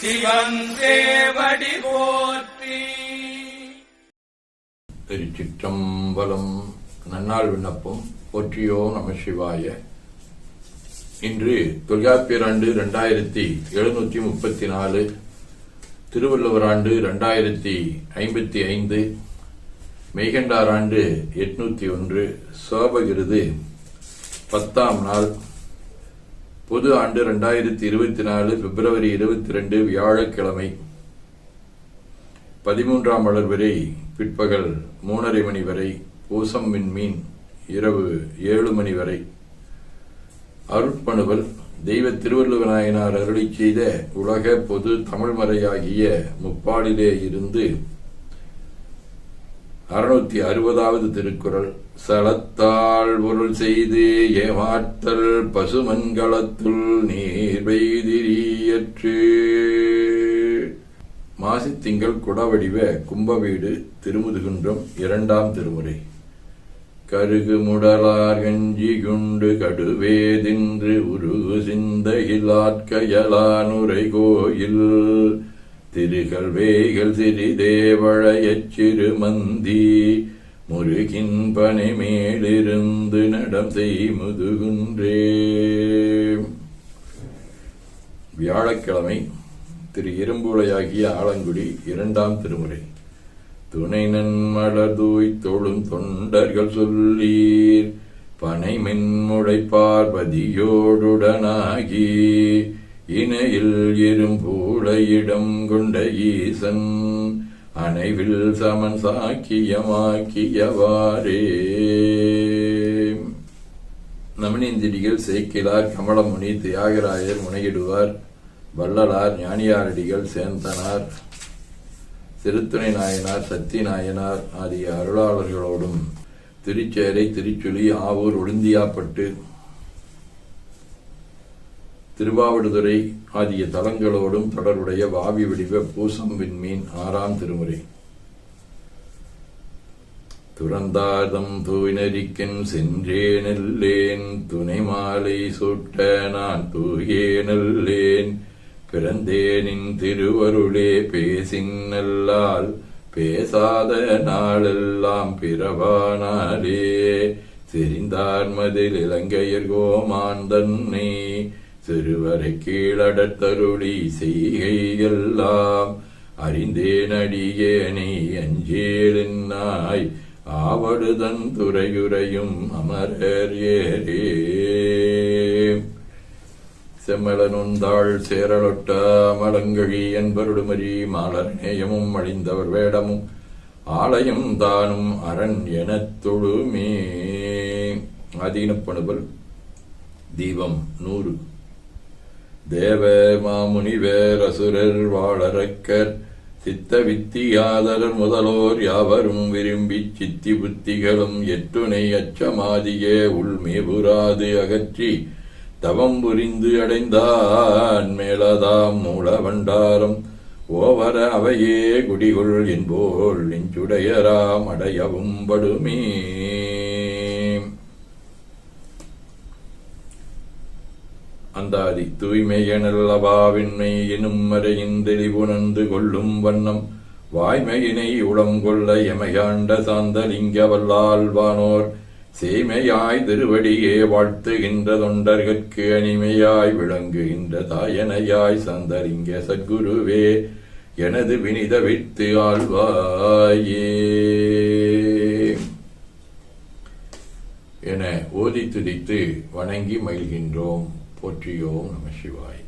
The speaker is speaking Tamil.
சிவன் தேவடி போற்றி. திருச்சிற்றம்பலம் நன்னாள் விண்ணப்பம் போற்றியோ நம சிவாய. இன்று தொல்காப்பியராண்டு இரண்டாயிரத்தி எழுநூற்றி முப்பத்தி நாலு திருவள்ளுவர் ஆண்டு இரண்டாயிரத்தி ஐம்பத்தி ஐந்து மெய்கண்டார் ஆண்டு எட்நூத்தி ஒன்று சோபகிருது பத்தாம் நாள் பொது ஆண்டு ரெண்டாயிரத்தி இருபத்தி நாலு பிப்ரவரி இருபத்தி ரெண்டு வியாழக்கிழமை. பதிமூன்றாம் மலர் வரை பிற்பகல் மூணரை மணி வரை பூசம் விண்மீன் இரவு ஏழு மணி வரை. அருட்பணுவல் தெய்வ திருவள்ளுவநாயனார் அருளி செய்த உலக பொது தமிழ்மறையாகிய முப்பாலிலே இருந்து அறுநூத்தி அறுபதாவது திருக்குறள். சலத்தால் பொருள் செய்து ஏமாற்றல் பசுமன்களத்துள் நீர் பெய்திரியற்று மாசி திங்கள் குடவடிவ கும்பவீடு திருமுதுகுன்றம் இரண்டாம் திருமுறை. கருகு முடலார் கஞ்சி குண்டு கடுவேதின்று உருகு சிந்தையிலாட்கயலானுரை கோயில் திருகள் திரிதேவழையச் சிறுமந்தி முருகின் பனை மேலிருந்து நடம் செய் முதுகுன்றே. வியாழக்கிழமை திரு இரும்புலையாகிய ஆலங்குடி இரண்டாம் திருமுறை. துணை நன்மலர் தூய் தொழும் தொண்டர்கள் சொல்லீர். பனை மென்முளைப்பார் பதியோடுடனாகி இணையில் இரும்பூளையிடம் கொண்ட ஈசன் அணைவில் சமன் சாக்கியமாக்கியவாரே நமனேந்திரிகள் சேக்கிலார் கமலமுனி தியாகராயர் முனையிடுவார் வள்ளலார் ஞானியாரடிகள் சேந்தனார் திருத்துணை நாயனார் சத்தி நாயனார் ஆகிய அருளாளர்களோடும் திருச்சேரை திருச்சுழி ஆவூர் ஒழுந்தியாப்பட்டு திருவாவடுதுறை ஆகிய தலங்களோடும் தொடர்புடைய வாவி வடிவ பூசம் விண்மீன் ஆறாம் திருமுறை. துறந்தாதம் தூய்நரிக்கன் சென்றே நெல்லேன் துணை மாலை சூட்ட நான் தூயே பிறந்தேனின் திருவருளே பேசின் நல்லால் பேசாத நாளெல்லாம் பிறவானாலே. செறிந்தார் மதில் இலங்கையர் கோமான் தன்னை சிறுவரை கீழடத்தருளி செய்கையெல்லாம் அறிந்தேன் அடியேனை அஞ்சேலின்னாய். ஆவடுதன் துறையுறையும் அமரர் ஏரே செம்மலனுந்தாள் சேரலொட்ட மலங்கழி என்பருடுமரி மாலர் நேயமும் அழிந்தவர் வேடமும் ஆலயம் தானும் அரண் எனத் தொழுமே. அதீனப்பணுவல் தீபம் நூறு. தேவ மாமுனிவேர் அசுரர் வாழறக்கர் சித்த வித்தியாதரர் முதலோர் யாவரும் விரும்பி சித்தி புத்திகளும் எட்டுணை அச்சமாதியே உள்மேபுராது அகற்றி தவம் புரிந்து அடைந்தான் மேலதாம் மூல பண்டாரம் ஓவர அவையே குடிகொள் என்போல் நெஞ்சுடையராம் அடையவும் படுமே. அந்தாதி தூய்மையனல்லவாவின்மை எனும் மறையின் தெளிவுணர்ந்து கொள்ளும் வண்ணம். வாய்மையினை உளம் கொள்ள எமையாண்ட சாந்தலிங்க வல்லால்வானோர் சேமையாய் திருவடியே வாழ்த்துகின்ற தொண்டர்கட்கு அனிமையாய் விளங்குகின்ற தாயனையாய் சந்தரிங்க சத்குருவே. எனது வினித வித்து ஆழ்வாயே. என ஓதி துதித்து வணங்கி மகிழ்கின்றோம். போற்றியோம் நம சிவாய்.